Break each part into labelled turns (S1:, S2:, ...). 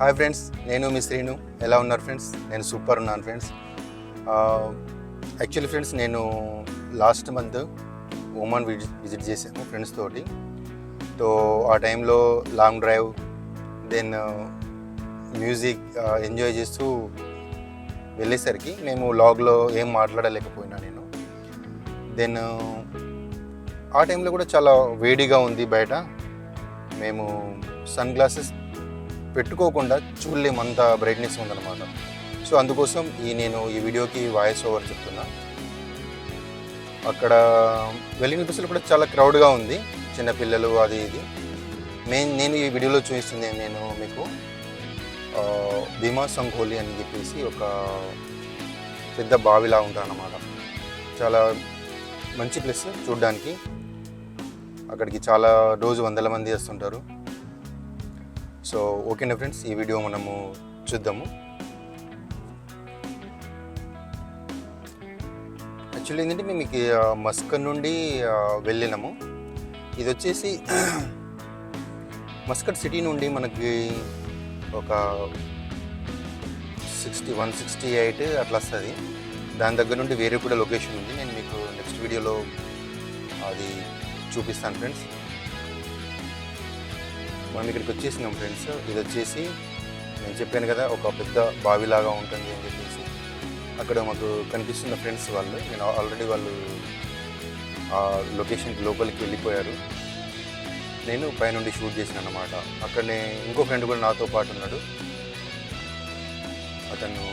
S1: Hi friends నేను మీ శ్రీను. ఎలా ఉన్నారు ఫ్రెండ్స్ నేను సూపర్ ఉన్నాను ఫ్రెండ్స్ యాక్చువల్లీ ఫ్రెండ్స్ నేను last month Oman visit visit చేశాను ఫ్రెండ్స్ తోటి. సో ఆ టైంలో long drive then music enjoy చేస్తూ వెళ్ళేసరికి మేము లాగ్లో ఏం మాట్లాడలేకపోయినా నేను. దెన్ ఆ టైంలో కూడా చాలా వేడిగా ఉంది బయట. మేము సన్ గ్లాసెస్ పెట్టుకోకుండా చూడలేము అంత బ్రైట్నెస్ ఉందన్నమాట. సో అందుకోసం ఈ నేను ఈ వీడియోకి వాయిస్ ఓవర్ చెప్తున్నా. అక్కడ వెళ్ళిన బస్సులు కూడా చాలా క్రౌడ్గా ఉంది. చిన్నపిల్లలు అది ఇది. మెయిన్ నేను ఈ వీడియోలో చూపిస్తుంది నేను మీకు. భీమా సంకోలి అని చెప్పేసి ఒక పెద్ద బావిలా ఉంటానమాట చాలా మంచి ప్లేస్ చూడడానికి. అక్కడికి చాలా రోజు వందల మంది వస్తుంటారు. సో ఓకేనా ఫ్రెండ్స్ ఈ వీడియో మనము చూద్దాము. యాక్చువల్లీ ఏంటంటే మేము మీకు మస్కన్ నుండి వెళ్ళినాము. ఇది వచ్చేసి మస్కట్ సిటీ నుండి మనకి ఒక సిక్స్టీ వన్ సిక్స్టీ ఎయిట్ అట్లా వస్తుంది. దాని దగ్గర నుండి వేరే కూడా లొకేషన్ ఉంది. నేను మీకు నెక్స్ట్ వీడియోలో అది చూపిస్తాను ఫ్రెండ్స్. మనం ఇక్కడికి వచ్చేసినాం ఫ్రెండ్స్ ఇది వచ్చేసి నేను చెప్పాను కదా ఒక పెద్ద బావిలాగా ఉంటుంది అని చెప్పేసి. అక్కడ మాకు కనిపిస్తున్న ఫ్రెండ్స్ వాళ్ళు నేను ఆల్రెడీ వాళ్ళు ఆ లొకేషన్కి లోపలికి వెళ్ళిపోయారు. నేను పైనుండి షూట్ చేసిన అనమాట అక్కడనే ఇంకో ఫ్రెండ్ కూడా నాతో పాటు ఉన్నాడు. అతను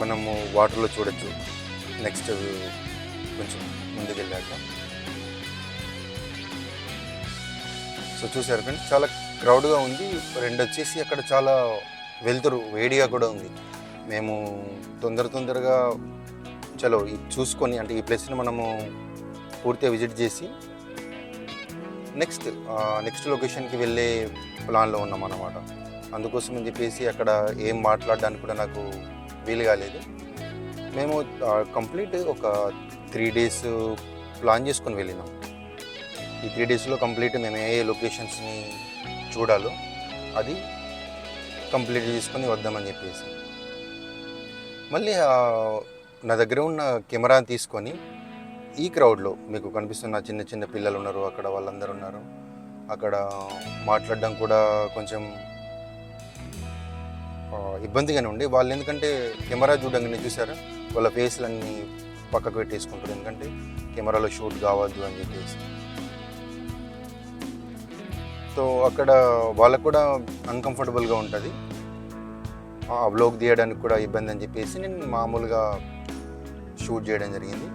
S1: మనము వాటర్లో చూడొచ్చు. నెక్స్ట్ కొంచెం ముందుకు సో చూసారు ఫ్రెండ్స్ చాలా క్రౌడ్గా ఉంది. రెండు వచ్చేసి అక్కడ చాలా వెళ్తురు వేడిగా కూడా ఉంది. మేము తొందర తొందరగా చలో ఇది చూసుకొని అంటే ఈ ప్లేస్ని మనము పూర్తిగా విజిట్ చేసి నెక్స్ట్ నెక్స్ట్ లొకేషన్కి వెళ్ళే ప్లాన్లో ఉన్నాం అన్నమాట. అందుకోసం అని చెప్పేసి అక్కడ ఏం మాట్లాడడానికి కూడా నాకు వీలు కాలేదు. మేము కంప్లీట్ ఒక త్రీ డేస్ ప్లాన్ చేసుకొని వెళ్ళినాం. ఈ త్రీ డేస్లో కంప్లీట్ మేము ఏ లొకేషన్స్ని చూడాలో అది కంప్లీట్ చేసుకొని వద్దామని చెప్పేసి. మళ్ళీ నా దగ్గర ఉన్న కెమెరా తీసుకొని ఈ క్రౌడ్లో మీకు కనిపిస్తున్న చిన్న చిన్న పిల్లలు ఉన్నారు అక్కడ వాళ్ళందరూ ఉన్నారు. అక్కడ మాట్లాడడం కూడా కొంచెం ఇబ్బందిగానే ఉండి వాళ్ళు ఎందుకంటే కెమెరా చూడంగానే చూసారా? వాళ్ళ ఫేస్లన్నీ పక్కకు పెట్టేసుకుంటారు. ఎందుకంటే కెమెరాలో షూట్ కావద్దు అని చెప్పేసి. సో అక్కడ వాళ్ళకు కూడా అన్కంఫర్టబుల్గా ఉంటుంది. ఆ వ్లోగ్ తీయడానికి కూడా ఇబ్బంది అని చెప్పేసి నేను మామూలుగా షూట్ చేయడం జరిగింది.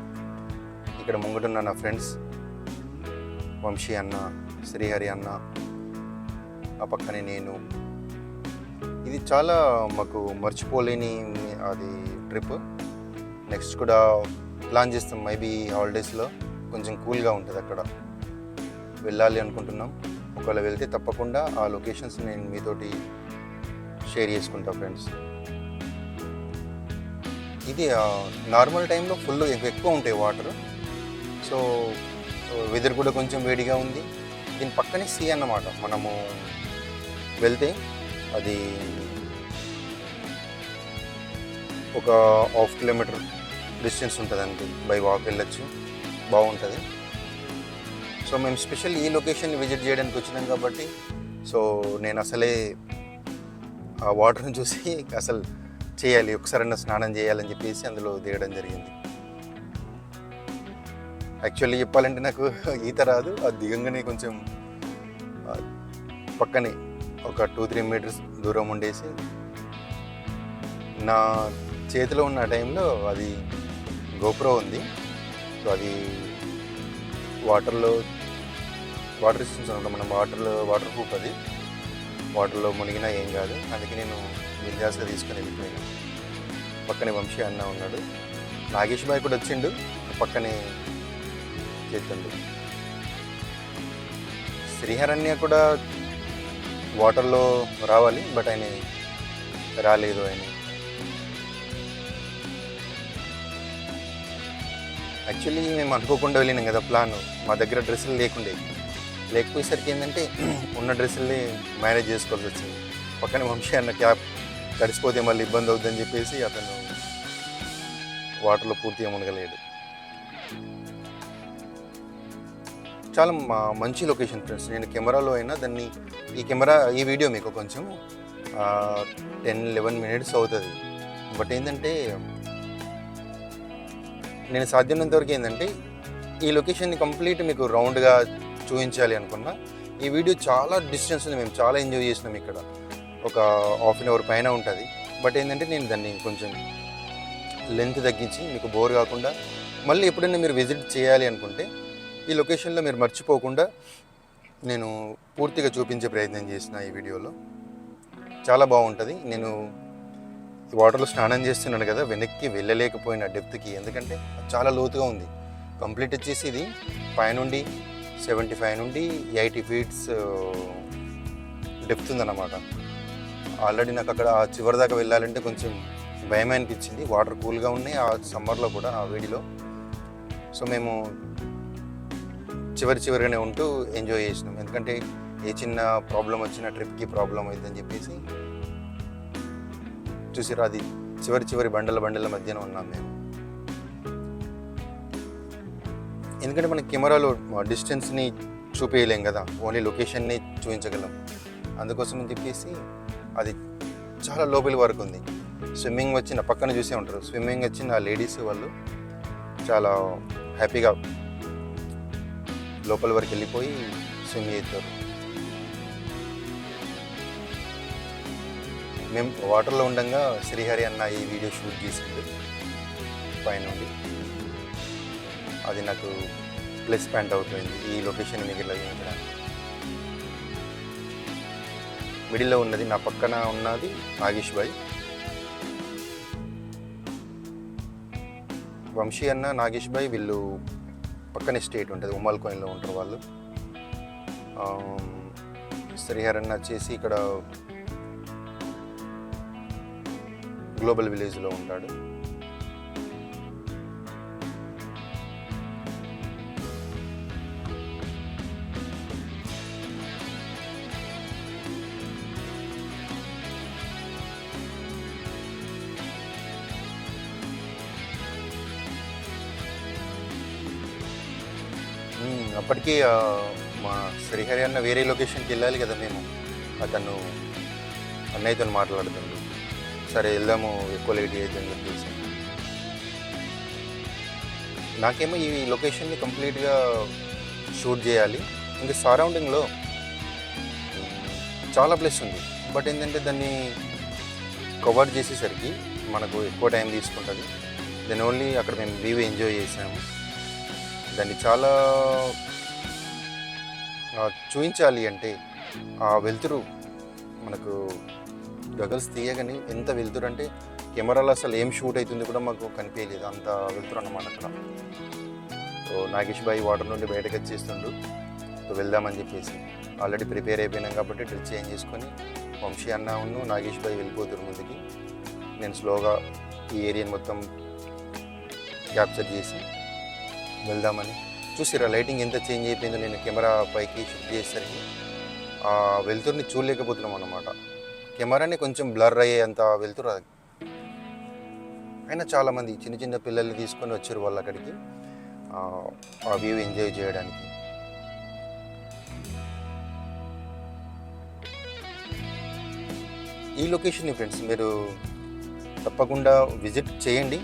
S1: ఇక్కడ ముంగటున్న నా ఫ్రెండ్స్ వంశీ అన్న శ్రీహరి అన్న ఆ పక్కనే నేను. ఇది చాలా మాకు మర్చిపోలేని అది ట్రిప్ నెక్స్ట్ కూడా ప్లాన్ చేస్తాం మేబీ హాలిడేస్లో కొంచెం కూల్గా ఉంటుంది అక్కడ. వెళ్ళాలి అనుకుంటున్నాం. ఒకవేళ వెళ్తే తప్పకుండా ఆ లొకేషన్స్ నేను మీతోటి షేర్ చేసుకుంటా ఫ్రెండ్స్. ఇది నార్మల్ టైంలో ఫుల్ ఎక్కువ ఉంటాయి వాటర్. సో వెదర్ కూడా కొంచెం వేడిగా ఉంది. దీని పక్కనే సీ అన్నమాట. మనము వెళ్తే అది ఒక హాఫ్ కిలోమీటర్ డిస్టెన్స్ ఉంటుంది అంతే బై వాక్ వెళ్ళొచ్చు. బాగుంటుంది. సో మేము స్పెషల్ ఈ లొకేషన్ విజిట్ చేయడానికి వచ్చినాం కాబట్టి సో నేను అసలే ఆ వాటర్ని చూసి అసలు చేయాలి ఒకసారైనా స్నానం చేయాలని చెప్పేసి అందులో దిగడం జరిగింది. యాక్చువల్లీ చెప్పాలంటే నాకు ఈత రాదు అది దిగంగానే కొంచెం పక్కనే ఒక టూ త్రీ మీటర్స్ దూరం ఉండేసి నా చేతిలో ఉన్న టైంలో అది గోప్రో ఉంది. సో అది వాటర్లో వాటర్ రెసిస్టెన్స్ అనమాట. మనం వాటర్లో వాటర్ ప్రూఫ్ అది. వాటర్లో మునిగినా ఏం కాదు. అందుకే నేను విద్యాసగా తీసుకుని వెళ్ళిపోయాను. పక్కనే వంశీ అన్న ఉన్నాడు. నాగేష్ బాయ్ కూడా వచ్చిండు. పక్కనే చేతుండు శ్రీహరణ్య కూడా వాటర్లో రావాలి బట్ ఆయన రాలేదు ఆయన. యాక్చువల్లీ మేము అనుకోకుండా వెళ్ళినాం కదా ప్లాన్ మా దగ్గర డ్రెస్సులు లేకుండే. లేకపోయేసరికి ఏంటంటే ఉన్న డ్రెస్సుల్ని మేనేజ్ చేసుకోవాల్సి వచ్చింది. పక్కన వంశీ అన్న క్యాప్ తడిసిపోతే మళ్ళీ ఇబ్బంది అవుతుందని చెప్పేసి అతను వాటర్లో పూర్తిగా మునగలేడు. చాలా మా- మంచి లొకేషన్ ఫ్రెండ్స్. నేను కెమెరాలో అయినా దాన్ని ఈ కెమెరా ఈ వీడియో మీకు కొంచెం టెన్ లెవెన్ మినిట్స్ అవుతుంది. బట్ ఏంటంటే నేను సాధ్యమైనంత వరకు ఏంటంటే ఈ లొకేషన్ని కంప్లీట్ మీకు రౌండ్గా చూపించాలి అనుకున్నా. ఈ వీడియో చాలా డిస్టెన్స్ ఉంది మేము చాలా ఎంజాయ్ చేసినాం ఇక్కడ. ఒక హాఫ్ అన్ అవర్ పైన ఉంటుంది. బట్ ఏంటంటే నేను దాన్ని కొంచెం లెంత్ తగ్గించి మీకు బోర్ కాకుండా మళ్ళీ ఎప్పుడైనా మీరు విజిట్ చేయాలి అనుకుంటే ఈ లొకేషన్లో మీరు మర్చిపోకుండా నేను పూర్తిగా చూపించే ప్రయత్నం చేసిన ఈ వీడియోలో. చాలా బాగుంటుంది. నేను ఈ వాటర్లో స్నానం చేస్తున్నాను కదా వెనక్కి వెళ్ళలేకపోయిన డెప్త్కి ఎందుకంటే చాలా లోతుగా ఉంది. కంప్లీట్ వచ్చేసి ఇది పైనుండి సెవెంటీ ఫైవ్ నుండి ఎయిటీ ఫీట్స్ డెప్త్ ఉందన్నమాట. ఆల్రెడీ నాకు అక్కడ ఆ చివరి దాకా వెళ్ళాలంటే కొంచెం భయం అనిపించింది. వాటర్ కూల్గా ఉన్నాయి ఆ సమ్మర్లో కూడా ఆ వేడిలో. సో మేము చివరి చివరిగానే ఉంటూ ఎంజాయ్ చేసినాం. ఎందుకంటే ఏ చిన్న ప్రాబ్లం వచ్చినా ట్రిప్కి ప్రాబ్లం అవుతుందని చెప్పేసి చూసిరా అది చివరి చివరి బండల బండల మధ్యన ఉన్నాం మేము. ఎందుకంటే మన కెమెరాలో డిస్టెన్స్ని చూపించలేం కదా. ఓన్లీ లొకేషన్ని చూపించగలం. అందుకోసం అని చెప్పేసి అది చాలా లోపలి వరకు ఉంది. స్విమ్మింగ్ వచ్చిన పక్కన చూసే ఉంటారు. స్విమ్మింగ్ వచ్చిన లేడీస్ వాళ్ళు చాలా హ్యాపీగా లోపల వరకు వెళ్ళిపోయి స్విమ్ చేస్తారు. మేము వాటర్లో ఉండగా శ్రీహరి అన్న ఈ వీడియో షూట్ చేసిండు. పైనుండి. అది నాకు ప్లస్ పాయింట్ అవుతుంది ఈ లొకేషన్ మీకు ఇలా మిడిల్లో ఉన్నది నా పక్కన ఉన్నది నాగేష్ బాయ్. వంశీ అన్న నాగేష్ భాయ్ వీళ్ళు పక్కనే స్టేట్ ఉంటుంది ఉమ్మల్ కోయిన్లో ఉంటారు వాళ్ళు. ఆమ్, శ్రీహర్ అన్న వచ్చేసి ఇక్కడ గ్లోబల్ విలేజ్లో ఉంటాడు. ఇప్పటికీ మా శ్రీహరి అన్న వేరే లొకేషన్కి వెళ్ళాలి కదా మేము. అతను అన్నయ్యతో మాట్లాడుతుండు. సరే వెళ్దాము ఎక్కువ లేట్ అని చెప్పేసి. నాకేమో ఈ లొకేషన్ని కంప్లీట్గా షూట్ చేయాలి. ఇంకా సరౌండింగ్లో చాలా ప్లేస్ ఉంది. బట్ ఏంటంటే దాన్ని కవర్ చేసేసరికి మనకు ఎక్కువ టైం తీసుకుంటుంది. దెన్ ఓన్లీ అక్కడ మేము వ్యూ ఎంజాయ్ చేసాము. దాన్ని చాలా చూపించాలి అంటే ఆ వెలుతురు మనకు గగల్స్ తీయగానే ఎంత వెలుతురు అంటే కెమెరాలో అసలు ఏం షూట్ అవుతుంది కూడా మాకు కనిపించలేదు. అంత వెలుతురు అన్నమాట అక్కడ. సో నాగేష్ బాయ్ వాటర్ నుండి బయటకు వచ్చేస్తుండు. సో వెళ్దామని చెప్పేసి ఆల్రెడీ ప్రిపేర్ అయిపోయినాం కాబట్టి డ్రెస్ చేంజ్ చేసుకొని వంశీ అన్న ఉన్ను నాగేష్ బాయ్ వెళ్ళిపోతున్న ముందుకి. నేను స్లోగా ఈ ఏరియాని మొత్తం క్యాప్చర్ చేసి వెళ్దామని చూసిరా లైటింగ్ ఎంత చేంజ్ అయిపోయిందో నేను కెమెరా పైకి షిఫ్ట్ చేసేసరికి. ఆ వెలుతురుని చూడలేకపోతున్నాం అన్నమాట. కెమెరాని కొంచెం బ్లర్ అయ్యేంత వెలుతురు అది అయినా చాలామంది చిన్న చిన్న పిల్లల్ని తీసుకొని వచ్చారు వాళ్ళు అక్కడికి. ఆ, ఆ వ్యూ ఎంజాయ్ చేయడానికి. ఈ లొకేషన్ ఫ్రెండ్స్ మీరు తప్పకుండా విజిట్ చేయండి.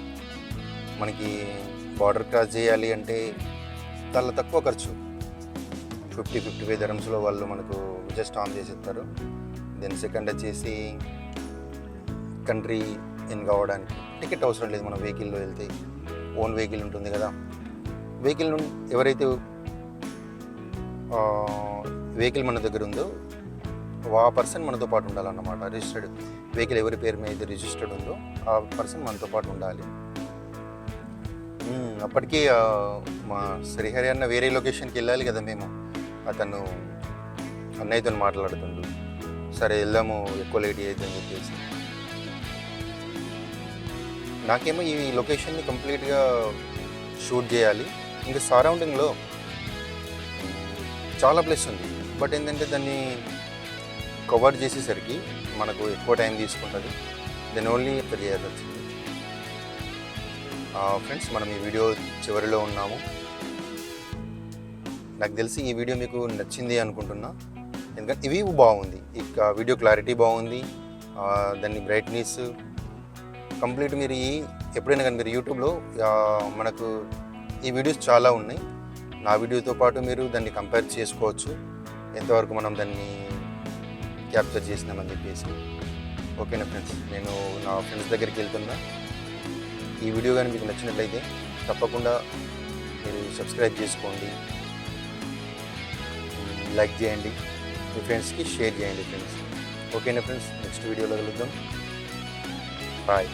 S1: మనకి బార్డర్ క్రాస్ చేయాలి అంటే చాలా తక్కువ ఖర్చు. ఫిఫ్టీ ఫిఫ్టీ ఫైవ్ ధరమ్స్లో వాళ్ళు మనకు జస్ట్ ఆన్ చేసేస్తారు దెన్ సెకండ్ వచ్చేసి కంట్రీ ఇన్ కావడానికి టికెట్ అవసరం లేదు మన వెహికల్లో వెళ్తే. ఓన్ వెహికల్ ఉంటుంది కదా. వెహికల్ నుండి ఎవరైతే వెహికల్ మన దగ్గర ఉందో ఆ పర్సన్ మనతో పాటు ఉండాలన్నమాట. రిజిస్టర్డ్ వెహికల్ ఎవరి పేరు మీద రిజిస్టర్డ్ ఉందో ఆ పర్సన్ మనతో పాటు ఉండాలి. అప్పటికి మా శ్రీహరి అన్న వేరే లొకేషన్కి వెళ్ళాలి కదా మేము. అతను అన్నయ్యతో మాట్లాడుతుండు. సరే వెళ్దాము ఎక్కువ లేట్ అని చెప్పేసి. నాకేమో ఈ లొకేషన్ని కంప్లీట్గా షూట్ చేయాలి. ఇంకా సరౌండింగ్లో చాలా ప్లేస్ ఉంది. బట్ ఏంటంటే దాన్ని కవర్ చేసేసరికి మనకు ఎక్కువ టైం తీసుకుంటుంది. దెన్ ఓన్లీ చేయాల్సి వచ్చింది ఫ్రెండ్స్ మనం ఈ వీడియో చివరిలో ఉన్నాము. నాకు తెలిసి ఈ వీడియో మీకు నచ్చింది అనుకుంటున్నా. ఎందుకంటే ఇవి బాగుంది. ఇక వీడియో క్లారిటీ బాగుంది. దాన్ని బ్రైట్నెస్ కంప్లీట్ మీరు ఈ ఎప్పుడైనా కానీ మీరు యూట్యూబ్లో మనకు ఈ వీడియోస్ చాలా ఉన్నాయి. నా వీడియోతో పాటు మీరు దాన్ని కంపేర్ చేసుకోవచ్చు. ఎంతవరకు మనం దాన్ని క్యాప్చర్ చేసినామని చెప్పేసి. ఓకేనా ఫ్రెండ్స్ నేను నా ఫ్రెండ్స్ దగ్గరికి వెళ్తున్నా. ఈ వీడియో కానీ మీకు నచ్చినట్లయితే తప్పకుండా మీరు సబ్స్క్రైబ్ చేసుకోండి. లైక్ చేయండి. మీ ఫ్రెండ్స్కి షేర్ చేయండి ఫ్రెండ్స్. ఓకేనా ఫ్రెండ్స్? నెక్స్ట్ వీడియోలో కలుద్దాం. బాయ్.